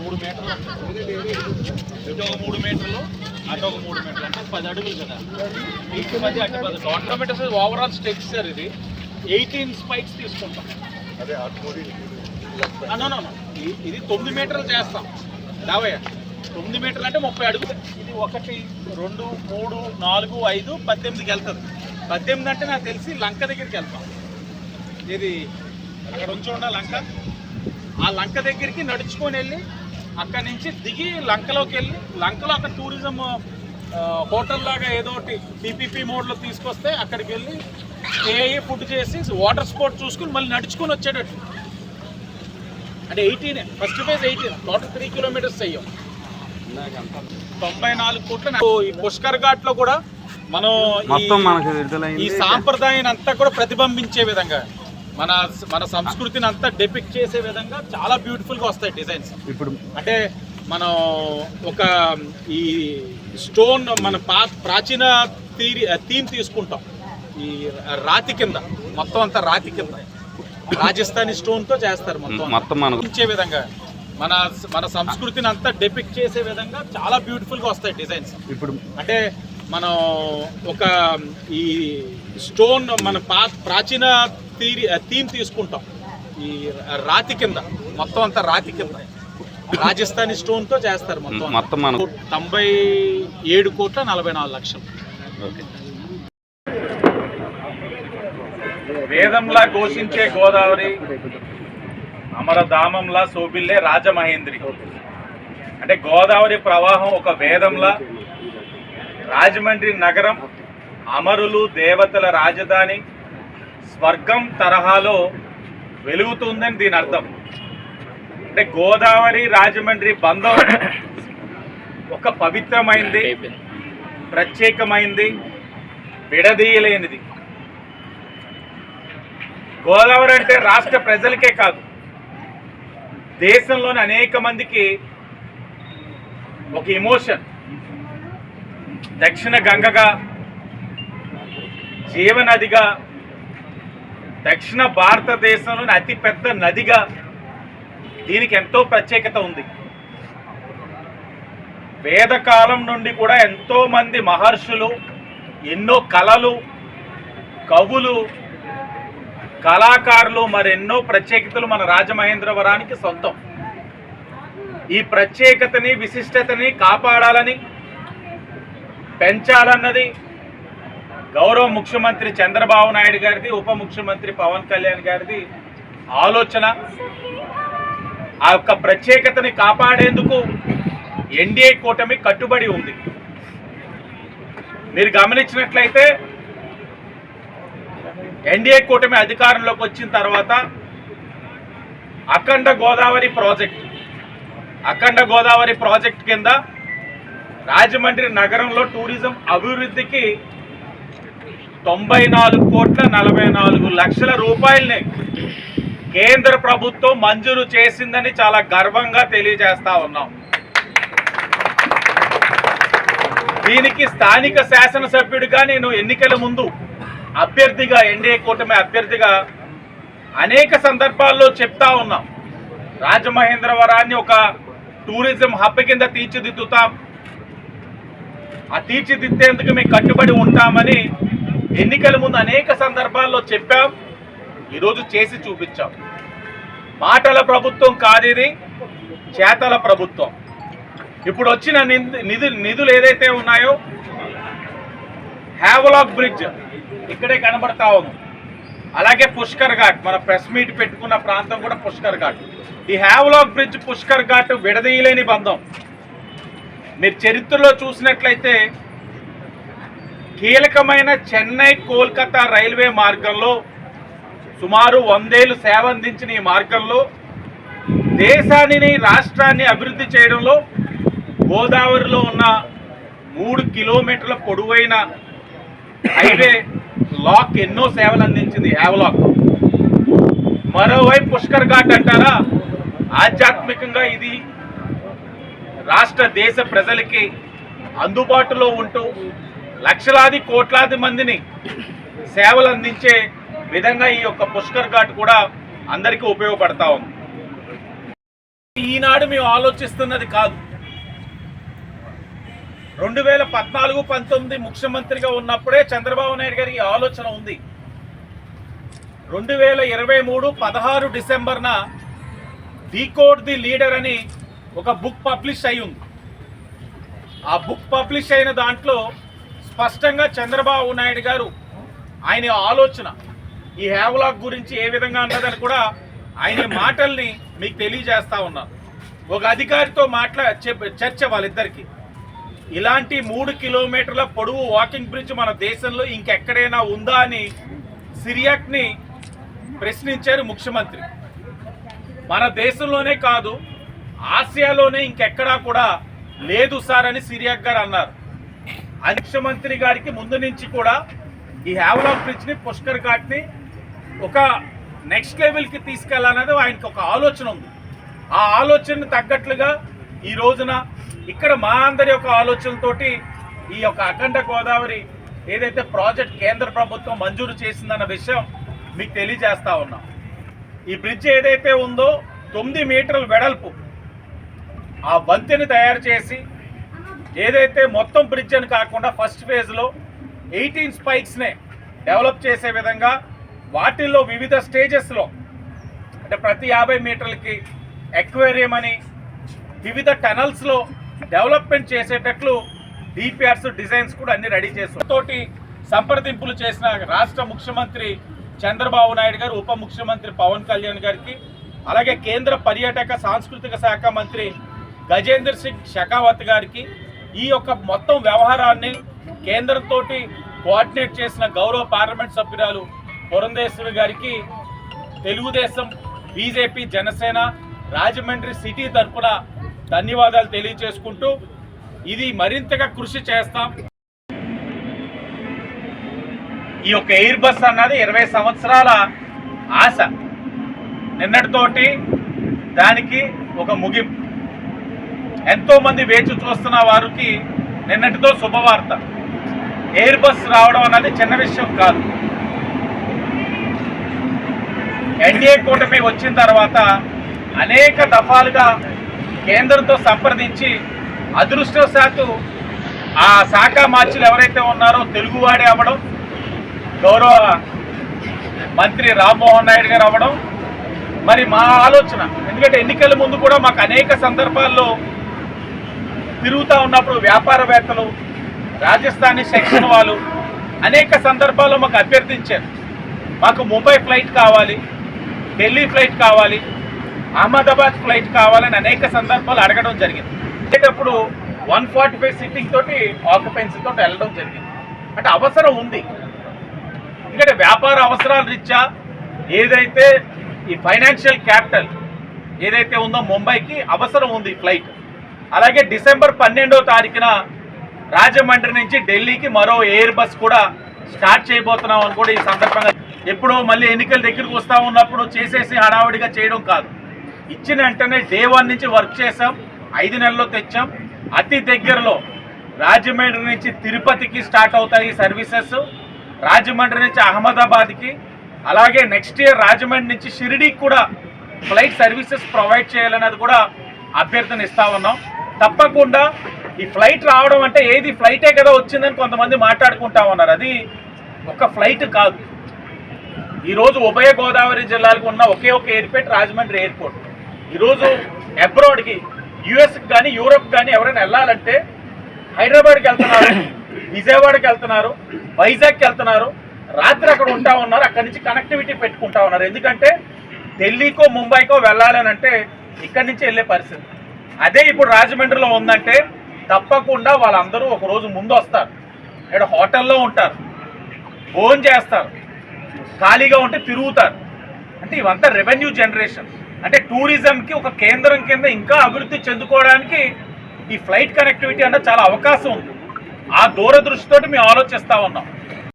మూడు మీటర్లు. ఇటు ఒక మూడు మీటర్లు అటు ఒక మూడు మీటర్లు అంటే పది అడుగులు కదా. ఇటు పది అటు పది మీటర్స్ ఓవరాల్ స్ట్రక్చర్ ఇది. ఎయిటీన్ స్పైక్స్ తీసుకుంటాం. అదే ఇది తొమ్మిది మీటర్లు చేస్తాం. దావయ్య తొమ్మిది మీటర్లు అంటే ముప్పై అడుగులు. ఇది ఒకటి రెండు మూడు నాలుగు ఐదు పద్దెనిమిదికి వెళ్తుంది. పద్దెనిమిది అంటే నాకు తెలిసి లంక దగ్గరికి వెళ్తాం. ఇది అక్కడ ఉంచి ఉన్న లంక. ఆ లంక దగ్గరికి నడుచుకొని వెళ్ళి అక్కడి నుంచి దిగి లంకలోకి వెళ్ళి లంకలో అక్కడ టూరిజం హోటల్ లాగా ఏదో ఒకటి పీపీపీ మోడ్లో తీసుకొస్తే అక్కడికి వెళ్ళి స్టే అయ్యి ఫుడ్ చేసి వాటర్ స్పోర్ట్ చూసుకుని మళ్ళీ నడుచుకొని వచ్చేటట్టు. అంటే eighteen first phase eighteen total three kilometers అయ్యాం తొంభై నాలుగు కోట్ల ఈ పుష్కర్ ఘాట్లో కూడా మనం ఈ- సాంప్రదాయాన్ని అంతా కూడా ప్రతిబింబించే విధంగా. మన మన సంస్కృతిని అంతా డెపిక్ట్ చేసే విధంగా చాలా బ్యూటిఫుల్గా వస్తాయి డిజైన్స్ ఇప్పుడు అంటే మనం ఒక ఈ స్టోన్ మన పా ప్రాచీన తీరి థీమ్ తీసుకుంటాం. ఈ రాతి కింద మొత్తం అంతా రాతి కింద. రాజస్థానీ స్టోన్తో చేస్తారు మొత్తం. మొత్తం మనకు ఇచ్చే విధంగా. మన మన సంస్కృతిని అంతా డెపిక్ట్ చేసే విధంగా చాలా బ్యూటిఫుల్గా వస్తాయి డిజైన్స్ ఇప్పుడు అంటే మనం ఒక ఈ స్టోన్ మన పా ప్రాచీన తీరి థీమ్ తీసుకుంటాం. ఈ రాతి కింద మొత్తం అంతా రాతి కింద. రాజస్థానీ స్టోన్తో చేస్తారు మొత్తం. మొత్తం తొంభై ఏడు కోట్ల నలభై నాలుగు లక్షలు. ఓకే. వేదంలా ఘోషించే గోదావరి అమరధామంలా శోభిల్లే రాజమహేంద్రి. అంటే గోదావరి ప్రవాహం ఒక వేదంలా. రాజమండ్రి నగరం అమరులు దేవతల రాజధాని. స్వర్గం తరహాలో వెలుగుతుందని దీని అర్థం. అంటే గోదావరి రాజమండ్రి బంధం ఒక పవిత్రమైంది ప్రత్యేకమైంది విడదీయలేనిది. గోదావరి అంటే రాష్ట్ర ప్రజలకే కాదు దేశంలోని అనేక మందికి ఒక ఇమోషన్ దక్షిణ గంగగా జీవనదిగా దక్షిణ భారతదేశంలోని అతిపెద్ద నదిగా దీనికి ఎంతో ప్రత్యేకత ఉంది. వేదకాలం నుండి కూడా ఎంతో మంది మహర్షులు ఎన్నో కళలు కవులు కళాకారులు మరెన్నో ప్రత్యేకతలు మన రాజమహేంద్రవరానికి సొంతం. ఈ ప్రత్యేకతని విశిష్టతని కాపాడాలని పెంచాలన్నది గౌరవ ముఖ్యమంత్రి చంద్రబాబు నాయుడు గారిది ఉప ముఖ్యమంత్రి పవన్ కళ్యాణ్ గారిది ఆలోచన. ఆ యొక్క ప్రత్యేకతని కాపాడేందుకు ఎన్డీఏ కూటమి కట్టుబడి ఉంది. మీరు గమనించినట్లయితే ఎన్డీఏ కూటమి అధికారంలోకి వచ్చిన తర్వాత అఖండ గోదావరి ప్రాజెక్ట్ అఖండ గోదావరి ప్రాజెక్ట్ కింద రాజమండ్రి నగరంలో టూరిజం అభివృద్ధికి తొంభై నాలుగు కోట్ల నలభై నాలుగు లక్షల రూపాయల్ని కేంద్ర ప్రభుత్వం మంజూరు చేసిందని చాలా గర్వంగా తెలియజేస్తా ఉన్నాం. దీనికి స్థానిక శాసనసభ్యుడిగా నేను ఎన్నికల ముందు అభ్యర్థిగా ఎన్డీఏ కూటమి అభ్యర్థిగా అనేక సందర్భాల్లో చెప్తా ఉన్నాం. రాజమహేంద్రవరాన్ని ఒక టూరిజం హబ్ కింద తీర్చిదిద్దుతాం. ఆ తీర్చిదిద్దేందుకు మేము కట్టుబడి ఉంటామని ఎన్నికల ముందు అనేక సందర్భాల్లో చెప్పాం ఈరోజు చేసి చూపించాం. మాటల ప్రభుత్వం కాదు చేతల ప్రభుత్వం. ఇప్పుడు వచ్చిన నిధు నిధులు ఏదైతే ఉన్నాయో హ్యావలాక్ బ్రిడ్జ్ ఇక్కడే కనబడతా ఉంది. అలాగే పుష్కర్ ఘాట్ మన ప్రెస్ మీట్ పెట్టుకున్న ప్రాంతం కూడా పుష్కర్ ఘాట్. ఈ హ్యావలాక్ బ్రిడ్జ్ పుష్కర్ ఘాట్ విడదీయలేని బంధం. మీరు చరిత్రలో చూసినట్లయితే కీలకమైన చెన్నై కోల్కతా రైల్వే మార్గంలో సుమారు వందేళ్ళు సేవ అందించిన ఈ మార్గంలో దేశాన్ని రాష్ట్రాన్ని అభివృద్ధి చేయడంలో గోదావరిలో ఉన్న మూడు కిలోమీటర్ల పొడవైన హైవే లాక్ ఎన్నో సేవలు అందించింది హ్యావలాక్ మరోవైపు పుష్కర్ ఘాట్ అంటారా? ఆధ్యాత్మికంగా ఇది రాష్ట్ర దేశ ప్రజలకి అందుబాటులో ఉంటూ లక్షలాది కోట్లాది మందిని సేవలు అందించే విధంగా ఈ యొక్క పుష్కర్ ఘాట్ కూడా అందరికీ ఉపయోగపడతా ఉంది. ఈనాడు మేము ఆలోచిస్తున్నది కాదు. రెండు వేల పద్నాలుగు పంతొమ్మిది ముఖ్యమంత్రిగా ఉన్నప్పుడే చంద్రబాబు నాయుడు గారి ఈ ఆలోచన ఉంది. రెండు వేల ఇరవై మూడు పదహారు డిసెంబర్న డీకోడ్ ది లీడర్ అని ఒక బుక్ పబ్లిష్ అయి ఉంది ఆ బుక్ పబ్లిష్ అయిన దాంట్లో స్పష్టంగా చంద్రబాబు నాయుడు గారు ఆయన ఆలోచన ఈ హ్యావ్లాక్ గురించి ఏ విధంగా అన్నదని కూడా ఆయన మాటల్ని మీకు తెలియజేస్తా ఉన్నారు ఒక అధికారితో మాట్లా చెప్- చర్చ వాళ్ళిద్దరికి. ఇలాంటి మూడు కిలోమీటర్ల పొడవు వాకింగ్ బ్రిడ్జ్ మన దేశంలో ఇంకెక్కడైనా ఉందా అని సిరియాక్ని ప్రశ్నించారు ముఖ్యమంత్రి. మన దేశంలోనే కాదు ఆసియాలోనే ఇంకెక్కడా కూడా లేదు సార్ అని సిరియాక్ గారు అన్నారు. ముఖ్యమంత్రి గారికి ముందు నుంచి కూడా ఈ హ్యావలాక్ బ్రిడ్జ్ని పుష్కర్ ఘాట్ని ఒక నెక్స్ట్ లెవెల్కి తీసుకెళ్ళాలనేది ఆయనకి ఒక ఆలోచన ఉంది. ఆ ఆలోచనను తగ్గట్లుగా ఈ రోజున ఇక్కడ మా అందరి యొక్క ఆలోచనతోటి ఈ యొక్క అఖండ గోదావరి ఏదైతే ప్రాజెక్ట్ కేంద్ర ప్రభుత్వం మంజూరు చేసిందన్న విషయం మీకు తెలియజేస్తా ఉన్నాం. ఈ బ్రిడ్జ్ ఏదైతే ఉందో తొమ్మిది మీటర్ల వెడల్పు ఆ బంతిని తయారు చేసి ఏదైతే మొత్తం బ్రిడ్జ్ అని కాకుండా ఫస్ట్ ఫేజ్లో ఎయిటీన్ స్పైక్స్నే డెవలప్ చేసే విధంగా వాటిల్లో వివిధ స్టేజెస్లో అంటే ప్రతి యాభై మీటర్లకి ఎక్వేరియం అని వివిధ టనల్స్లో డెవలప్మెంట్ చేసేటట్లు డిపిఆర్స్ డిజైన్స్ కూడా అన్ని రెడీ చేస్తారు తోటి సంప్రదింపులు చేసిన రాష్ట్ర ముఖ్యమంత్రి చంద్రబాబు నాయుడు గారు ఉప ముఖ్యమంత్రి పవన్ కళ్యాణ్ గారికి అలాగే కేంద్ర పర్యాటక సాంస్కృతిక శాఖ మంత్రి గజేంద్ర సింగ్ షెకావత్ గారికి ఈ యొక్క మొత్తం వ్యవహారాన్ని కేంద్రంతో కోఆర్డినేట్ చేసిన గౌరవ పార్లమెంట్ సభ్యురాలు పురంధేశ్వరి గారికి తెలుగుదేశం బీజేపీ జనసేన రాజమండ్రి సిటీ తరపున ధన్యవాదాలు తెలియజేసుకుంటూ ఇది మరింతగా కృషి చేస్తాం. ఈ యొక్క ఎయిర్ బస్ అన్నది ఇరవై సంవత్సరాల ఆశ. నిన్నటితోటి దానికి ఒక ముగింపు. ఎంతో మంది వేచి చూస్తున్న వారికి నిన్నటితో శుభవార్త. ఎయిర్ బస్ రావడం అన్నది చిన్న విషయం కాదు. ఎన్డీఏ కూటమి వచ్చిన తర్వాత అనేక దఫాలుగా కేంద్రంతో సంప్రదించి అదృష్టవశాత్తు ఆ శాఖ మార్చులు ఎవరైతే ఉన్నారో తెలుగువాడే అవ్వడం గౌరవ మంత్రి రామ్మోహన్ నాయుడు గారు అవ్వడం మరి మా ఆలోచన. ఎందుకంటే ఎన్నికల ముందు కూడా మాకు అనేక సందర్భాల్లో తిరుగుతూ ఉన్నప్పుడు వ్యాపారవేత్తలు రాజస్థానీ సెక్షన్ వాళ్ళు అనేక సందర్భాల్లో మాకు అభ్యర్థించారు. మాకు ముంబై ఫ్లైట్ కావాలి ఢిల్లీ ఫ్లైట్ కావాలి అహ్మదాబాద్ ఫ్లైట్ కావాలని అనేక సందర్భాలు అడగడం జరిగింది. వచ్చేటప్పుడు వన్ ఫార్టీ ఫైవ్ సిట్టింగ్ తోటి ఆక్యుపెన్సీ తోటి వెళ్ళడం జరిగింది. అంటే అవసరం ఉంది. ఎందుకంటే వ్యాపార అవసరాల రీత్యా ఏదైతే ఈ ఫైనాన్షియల్ క్యాపిటల్ ఏదైతే ఉందో ముంబైకి అవసరం ఉంది ఫ్లైట్. అలాగే డిసెంబర్ పన్నెండో తారీఖున రాజమండ్రి నుంచి ఢిల్లీకి మరో ఎయిర్ బస్ కూడా స్టార్ట్ చేయబోతున్నాం అని కూడా ఈ సందర్భంగా ఎప్పుడో మళ్ళీ ఎన్నికల దగ్గరికి వస్తా ఉన్నప్పుడు చేసేసి హడావుడిగా చేయడం కాదు. ఇచ్చిన వెంటనే డే వన్ నుంచి వర్క్ చేసాం ఐదు నెలల్లో తెచ్చాం. అతి దగ్గరలో రాజమండ్రి నుంచి తిరుపతికి స్టార్ట్ అవుతాయి సర్వీసెస్. రాజమండ్రి నుంచి అహ్మదాబాద్కి. అలాగే నెక్స్ట్ ఇయర్ రాజమండ్రి నుంచి షిరిడీకి కూడా ఫ్లైట్ సర్వీసెస్ ప్రొవైడ్ చేయాలన్నది కూడా అభ్యర్థన ఇస్తా ఉన్నాం. తప్పకుండా ఈ ఫ్లైట్ రావడం అంటే ఏది ఫ్లైటే కదా వచ్చిందని కొంతమంది మాట్లాడుకుంటా ఉన్నారు. అది ఒక ఫ్లైట్ కాదు. ఈరోజు ఉభయ గోదావరి జిల్లాలకు ఉన్న ఒకే ఒక ఎయిర్పోర్ట్ రాజమండ్రి ఎయిర్పోర్ట్. ఈరోజు అబ్రాడ్కి యుఎస్కి కానీ యూరోప్ కానీ ఎవరైనా వెళ్ళాలంటే హైదరాబాద్కి వెళ్తున్నారు విజయవాడకి వెళ్తున్నారు వైజాగ్కి వెళ్తున్నారు రాత్రి అక్కడ ఉంటా ఉన్నారు అక్కడి నుంచి కనెక్టివిటీ పెట్టుకుంటా ఉన్నారు. ఎందుకంటే ఢిల్లీకో ముంబైకో వెళ్ళాలని అంటే ఇక్కడి నుంచి వెళ్ళే పరిస్థితి. అదే ఇప్పుడు రాజమండ్రిలో ఉందంటే తప్పకుండా వాళ్ళందరూ ఒక రోజు ముందు వస్తారు. ఇక్కడ హోటల్లో ఉంటారు. ఫోన్ చేస్తారు. ఖాళీగా ఉంటే తిరుగుతారు. అంటే ఇవంతా రెవెన్యూ జనరేషన్ అంటే టూరిజంకి ఒక కేంద్రం కింద ఇంకా అభివృద్ధి చెందుకోవడానికి ఈ ఫ్లైట్ కనెక్టివిటీ అన్న చాలా అవకాశం ఉంది. ఆ దూరదృష్టితోటి మేము ఆలోచిస్తూ ఉన్నాం.